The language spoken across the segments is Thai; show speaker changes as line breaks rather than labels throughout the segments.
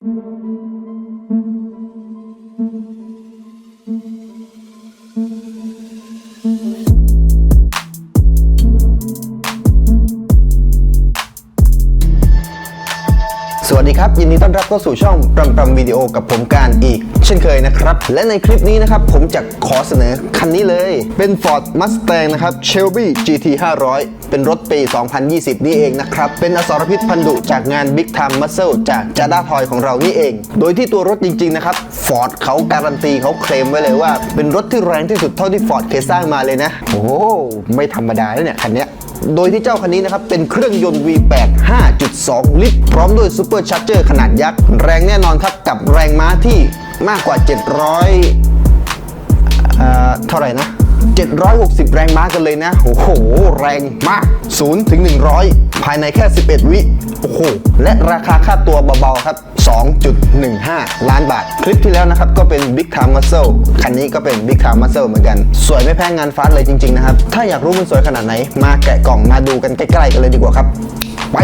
ส ดีครับยินดีต้อนรับเข้าสู่ช่องปรัมปรัมวิดีโอกับผมการอีก เช่นเคยนะครับ และในคลิปนี้นะครับ ผมจะขอเสนอคันนี้เลย เป็น Ford Mustang นะครับ Shelby GT 500 เป็นรถปี 2020 นี่เองนะครับ เป็นอสรพิษพันธุจากงาน Big Time Muscle จากจาด้าทอยของเรานี่เอง โดยที่ตัวรถจริง ๆ นะครับ Ford เขาการันตีเขาเคลมไว้เลยว่า เป็นรถที่แรงที่สุดเท่าที่ Ford เคยสร้างมาเลยนะ โอ้ไม่ธรรมดาเลยเนี่ยคันเนี้ย โดยที่เจ้าคันนี้นะครับ เป็นเครื่องยนต์ V8 5.2 ลิตร พร้อมด้วยซูเปอร์ชาร์เจอร์ขนาดยักษ์ แรงแน่นอนครับ กับแรงม้าที่มากกว่า 700เอ่อเท่าไหร่นะ 760 แรงม้ากันเลยนะ โอ้โห แรงมาก0ถึง100 ภายในแค่ 11 วิ โอ้โห และราคาค่าตัวเบาๆครับ 2.15 ล้านบาท คลิปที่แล้วนะครับ ก็เป็น Big Time Muscle คันนี้ก็เป็น Big Time Muscle เหมือนกัน สวยไม่แพ้งานฟาสเลยจริง ๆ นะครับ ถ้าอยากรู้มันสวยขนาดไหน มาแกะกล่องมาดูกันใกล้ ๆ กันเลยดีกว่าครับ ไป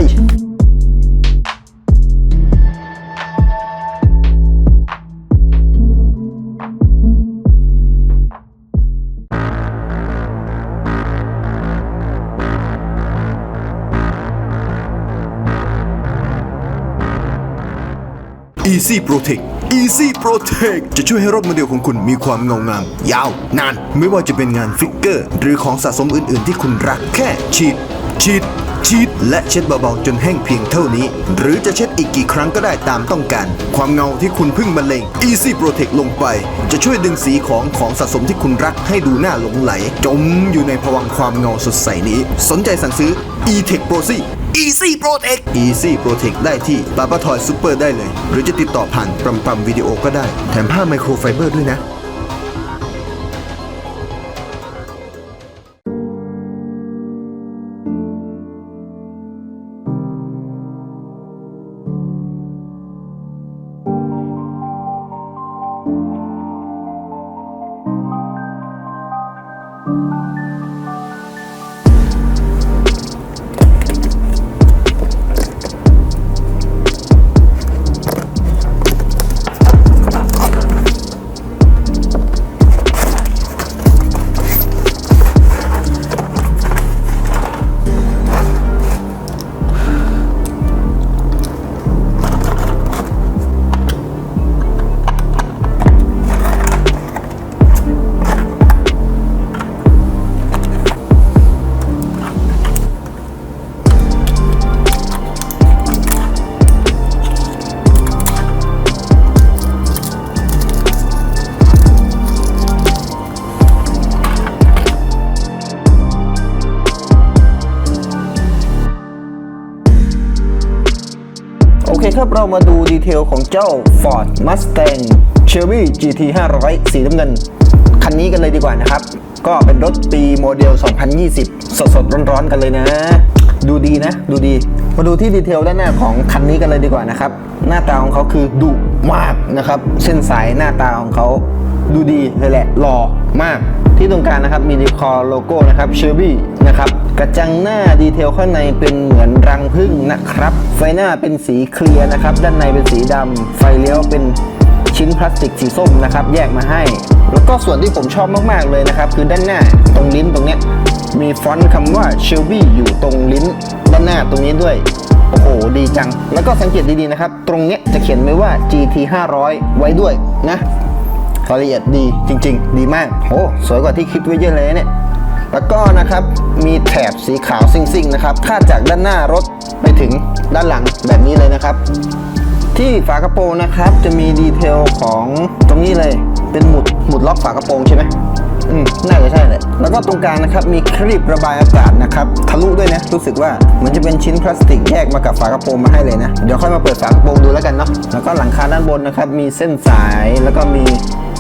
Easy Protect Easy Protect จะช่วยให้รถโมเดลของคุณมีความเงางาม ยาวนาน ไม่ว่าจะเป็นงานฟิกเกอร์ หรือของสะสมอื่น ๆ ที่คุณรักแค่ฉีดฉีดฉีดและเช็ดเบาๆจนแห้งเพียงเท่านี้ หรือจะเช็ดอีกกี่ครั้งก็ได้ตามต้องการ ความเงาที่คุณเพึ่งบรรเลง Easy Protect ลงไป จะช่วยดึงสีของของสะสมที่คุณรักให้ดูน่าหลงไหล จมอยู่ในภวังความเงาสดใสนี้ สนใจสั่งซื้อ E-Tech Pro C Easy Protect Easy Protect ได้ที่ปาปาทอยซูเปอร์ได้เลย หรือจะติดต่อผ่านปัมปัมวิดีโอก็ได้ แถมผ้าไมโครไฟเบอร์ด้วยนะ
ครับเรามาดูดีเทลของเจ้า Ford Mustang Chevy GT 500 สีน้ำเงิน คันนี้กันเลยดีกว่านะครับ ก็เป็นรถปีโมเดล 2020 สดสดร้อนๆกันเลยนะ ดูดีนะ ดูดี มาดูที่ดีเทลด้านหน้าของคันนี้กันเลยดีกว่านะครับ หน้าตาของเขาคือดุมากนะครับ เส้นสายหน้าตาของเขา ดูดีเลยแหละหล่อมาก ที่ตรงกลางนะครับมีดีคอร์โลโก้นะครับ Shelby นะครับกระจังหน้าดีเทลข้างในเป็นเหมือนรังผึ้งนะครับ ไฟหน้าเป็นสีเคลียร์นะครับ ด้านในเป็นสีดำไฟเลี้ยวเป็นชิ้นพลาสติกสีส้มนะครับ แยกมาให้ แล้วก็ส่วนที่ผมชอบมาก ๆ เลยนะครับ คือด้านหน้าตรงลิ้นตรงเนี้ยมีฟอนต์คำว่า Shelby อยู่ตรงลิ้น ด้านหน้าตรงนี้ด้วย โอ้โห ดีจัง แล้วก็สังเกตดี ๆ นะครับ ตรงเนี้ยจะเขียนไว้ว่า GT 500 ไว้ด้วยนะ รายละเอียดดีจริง ๆ ดีมากโอ้สวยกว่าที่คิดไว้เยอะเลยเนี่ยแล้วก็นะครับมีแถบสีขาวซิ่งๆนะครับคาดจากด้านหน้ารถไปถึงด้านหลังแบบนี้เลยนะครับ ที่ฝากระโปรงนะครับจะมีดีเทลของตรงนี้เลยเป็นหมุดหมุดล็อกฝากระโปรงใช่ไหม อืมน่าจะใช่แหละแล้วก็ตรงกลางนะครับมีครีบระบายอากาศนะครับทะลุด้วยนะรู้สึกว่าเหมือนจะเป็นชิ้นพลาสติกแยกมากับฝากระโปรงมาให้เลยนะ เดี๋ยวค่อยมาเปิดฝากระโปรงดูแล้วกันเนาะแล้วก็หลังคาด้านบนนะครับมีเส้นสายแล้วก็มี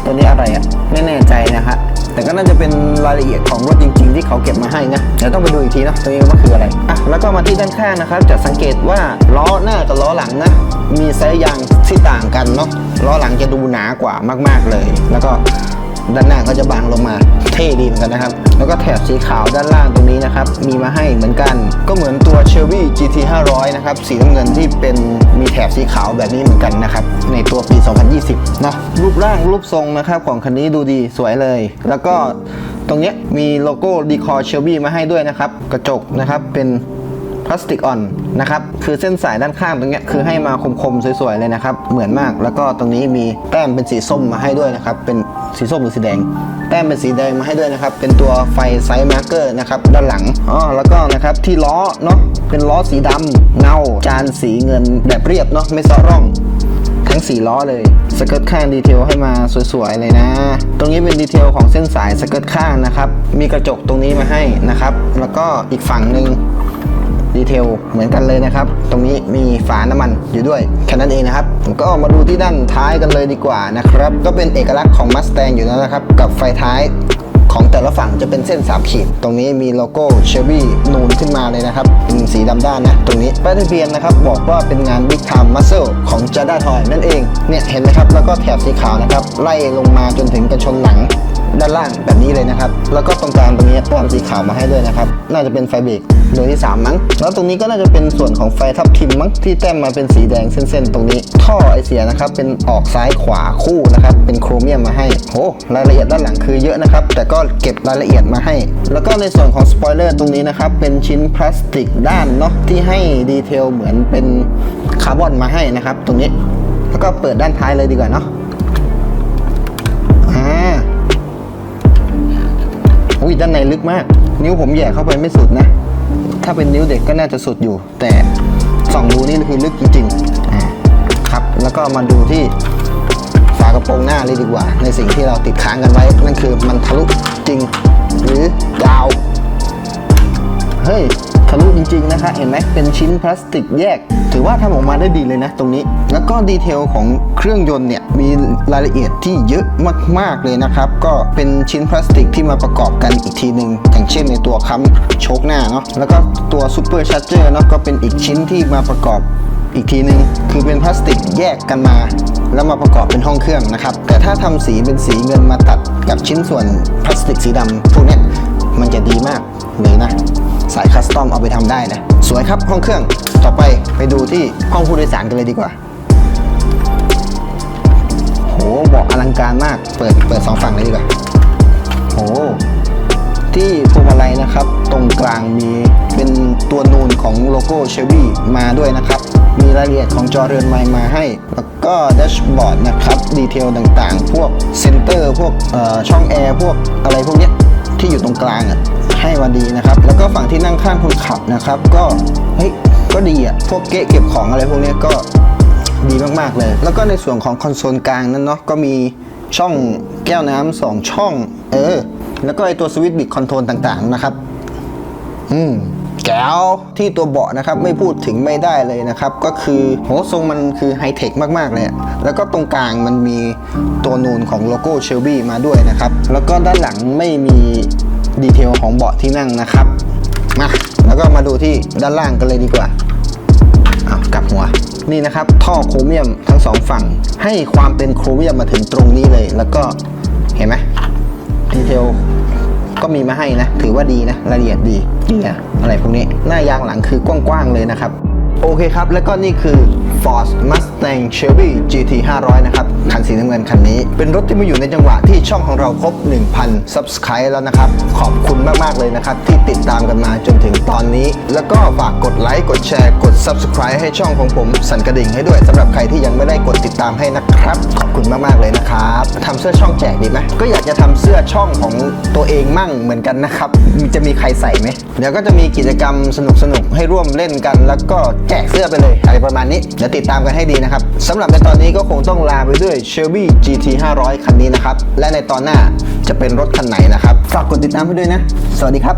ตัวนี้อะไรอะไม่แน่ใจนะฮะแต่ก็น่าจะเป็นรายละเอียดของรถจริง ๆ ที่เขาเก็บมาให้นะเดี๋ยวต้องไปดูอีกทีเนาะตัวนี้ว่าคืออะไรอะแล้วก็มาที่ด้านข้างนะครับ จะสังเกตว่าล้อหน้ากับล้อหลังนะมีไซส์ยางที่ต่างกันเนาะล้อหลังจะดูหนากว่ามาก ๆเลย แล้วก็ ด้านหน้าก็จะบางลงมาเท่ดีเหมือนกันนะครับ แล้วก็แถบสีขาวด้านล่างตรงนี้นะครับ มีมาให้เหมือนกัน ก็เหมือนตัว Chevy GT 500นะครับ สีน้ำเงินที่เป็นมีแถบสีขาวแบบนี้เหมือนกันนะครับ ในตัวปี 2020เนาะรูปร่างรูปทรงนะครับของคันนี้ดูดีสวยเลย แล้วก็ตรงเนี้ยมีโลโก้ดีคอเชลบี้มาให้ด้วยนะครับ กระจกนะครับเป็น พลาสติกอ่อนนะครับคือเส้นสายด้านข้างตรงเนี้ยคือให้มาคมๆสวยๆเลยนะครับเหมือนมากแล้วก็ตรงนี้มีแต้มเป็นสีส้มมาให้ด้วยนะครับเป็นสีส้มหรือสีแดง แต้มเป็นสีแดงมาให้ด้วยนะครับเป็นตัวไฟไซส์มาร์เกอร์นะครับด้านหลังอ๋อแล้วก็นะครับที่ล้อเนาะเป็นล้อสีดำเงาจานสีเงินแบบเรียบเนาะไม่ซาะร่องทั้ง4ล้อเลยสเกิร์ตข้างดีเทลให้มาสวยๆเลยนะ ตรงนี้เป็นดีเทลของเส้นสายสเกิร์ตข้างนะครับ มีกระจกตรงนี้มาให้นะครับ แล้วก็อีกฝั่งหนึ่ง ดีเทลเหมือนกันเลยนะครับ ตรงนี้มีฝาน้ำมันอยู่ด้วยแค่นั้นเองนะครับผมก็มาดูที่ด้านท้ายกันเลยดีกว่านะครับ ก็เป็นเอกลักษณ์ของ Mustang อยู่แล้วนะครับ กับไฟท้ายของแต่ละฝั่งจะเป็นเส้น3ขีด ตรงนี้มีโลโก้ Chevy นูนขึ้นมาเลยนะครับเป็นสีดำด้านนะ ตรงนี้ป้ายทะเบียนนะครับ บอกว่าเป็นงาน Big Time Muscle ของ Jada Toy นั่นเอง เนี่ยเห็นไหมครับ แล้วก็แถบสีขาวนะครับ ไล่ลงมาจนถึงกันชนหลัง ด้านล่างแบบนี้เลยนะครับ แล้วก็ตรงกลางตรงนี้แต้มสีขาวมาให้ด้วยนะครับ น่าจะเป็นไฟเบรกดวงที่ 3 มั้ง แล้วตรงนี้ก็น่าจะเป็นส่วนของไฟทับทิมมั้งที่แต้มมาเป็นสีแดงเส้นๆ ตรงนี้ ท่อไอเสียนะครับ เป็นออกซ้ายขวาคู่นะครับ เป็นโครเมียมมาให้โหรายละเอียดด้านหลังคือเยอะนะครับ แต่ก็เก็บรายละเอียดมาให้ แล้วก็ในส่วนของสปอยเลอร์ตรงนี้นะครับ เป็นชิ้นพลาสติกด้านเนาะที่ให้ดีเทลเหมือนเป็นคาร์บอนมาให้นะครับ ตรงนี้ แล้วก็เปิดด้านท้ายเลยดีกว่าเนาะ อุ้ยด้านในลึกมาก นิ้วผมแหย่เข้าไปไม่สุดนะ ถ้าเป็นนิ้วเด็กก็น่าจะสุดอยู่ แต่ส่องดูนี่คือลึกจริงๆอ่าครับ แล้วก็มาดูที่ฝากระโปรงหน้าเลยดีกว่า ในสิ่งที่เราติดค้างกันไว้ นั่นคือมันทะลุจริง หรือยาว เฮ้ย ทะลุจริงๆนะคะ เห็นไหมเป็นชิ้นพลาสติกแยก ถือว่าทำออกมาได้ดีเลยนะตรงนี้ แล้วก็ดีเทลของเครื่องยนต์เนี่ยมีรายละเอียดที่เยอะมากๆเลยนะครับ ก็เป็นชิ้นพลาสติกที่มาประกอบกันอีกทีหนึ่งอย่างเช่นในตัวค้ำโชคหน้าเนาะแล้วก็ตัวซูเปอร์ชาร์เจอร์เนาะก็เป็นอีกชิ้นที่มาประกอบอีกทีหนึ่งคือเป็นพลาสติกแยกกันมา แล้วมาประกอบเป็นห้องเครื่องนะครับ แต่ถ้าทำสีเป็นสีเงินมาตัดกับชิ้นส่วนพลาสติกสีดำพวกเนี้มันจะดีมากเลยนะ สายค ไปทำได้นะ สวยครับห้องเครื่องต่อไปไปดูที่ห้องผู้โดยสารกันเลยดีกว่าโหเบาะอลังการมากเปิดเปิดสองฝั่งเลยดีกว่าโหที่พวงมาลัยนะครับ ตรงกลางมีเป็นตัวนูนของโลโก้เชฟ y ีมาด้วยนะครับ มีรายละเอียดของจอเรือนไม้มาให้ แล้วก็แดชบอร์ดนะครับ ดีเทลต่างๆ พวกเซนเตอร์พวกช่องแอร์พวกอะไรพวกเนี้ย ที่อยู่ตรงกลางอะให้มาดีนะครับ แล้วก็ฝั่งที่นั่งข้างคนขับนะครับ ก็เฮ้ยก็ดีอะพวกเกะเก็บของอะไรพวกนี้ก็ดีมากๆเลย แล้วก็ในส่วนของคอนโซลกลางนั้นเนาะก็มีช่องแก้วน้ำสองช่อง เออ แล้วก็ไอตัวสวิตช์บิดคอนโทรลต่างๆนะครับ อืม แก้วที่ตัวเบาะนะครับไม่พูดถึงไม่ได้เลยนะครับ ก็คือโหทรงมันคือไฮเทคมากๆเลย แล้วก็ตรงกลางมันมีตัวนูนของโลโก้เชลบี้มาด้วยนะครับ แล้วก็ด้านหลังไม่มีดีเทลของเบาะที่นั่งนะครับมาแล้วก็มาดูที่ด้านล่างกันเลยดีกว่าเอากลับหัวนี่นะครับท่อโครเมียมทั้งสองฝั่ง ให้ความเป็นโครเมียมมาถึงตรงนี้เลย แล้วก็เห็นไหมดีเทล ก็มีมาให้นะ ถือว่าดีนะรายละเอียดดีเกียร์อะไรพวกนี้ หน้ายางหลังคือกว้างๆเลยนะครับ โอเคครับ แล้วก็นี่คือ Ford Mustang Chevy GT 500 นะครับ คันสีน้ำเงินคันนี้ เป็นรถที่มาอยู่ในจังหวะที่ช่องของเราครบ 1,000 Subscribe แล้วนะครับ ขอบคุณมาก ๆ เลยนะครับ ที่ติดตามกันมาจนถึงตอนนี้ แล้วก็ฝากกดไลค์ กดแชร์ กด Subscribe ให้ช่องของผมสั่นกระดิ่งให้ด้วยสำหรับใครที่ยังไม่ได้กดติดตามให้นะครับ ขอบคุณมาก ๆ เลยนะครับทำเสื้อช่องแจกดีไหมก็อยากจะทำเสื้อช่องของตัวเองมั่งเหมือนกันนะครับจะมีใครใส่ไหมเดี๋ยวก็จะมีกิจกรรมสนุกๆให้ร่วมเล่นกัน แล้วก็แจกเสื้อไปเลยอะไรประมาณนี้ เดี๋ยวติดตามกันให้ดีนะครับสำหรับในตอนนี้ก็คงต้องลาไปด้วย Shelby GT 500 คันนี้นะครับ และในตอนหน้าจะเป็นรถคันไหนนะครับ ฝากกดติดตามให้ด้วยนะ สวัสดีครับ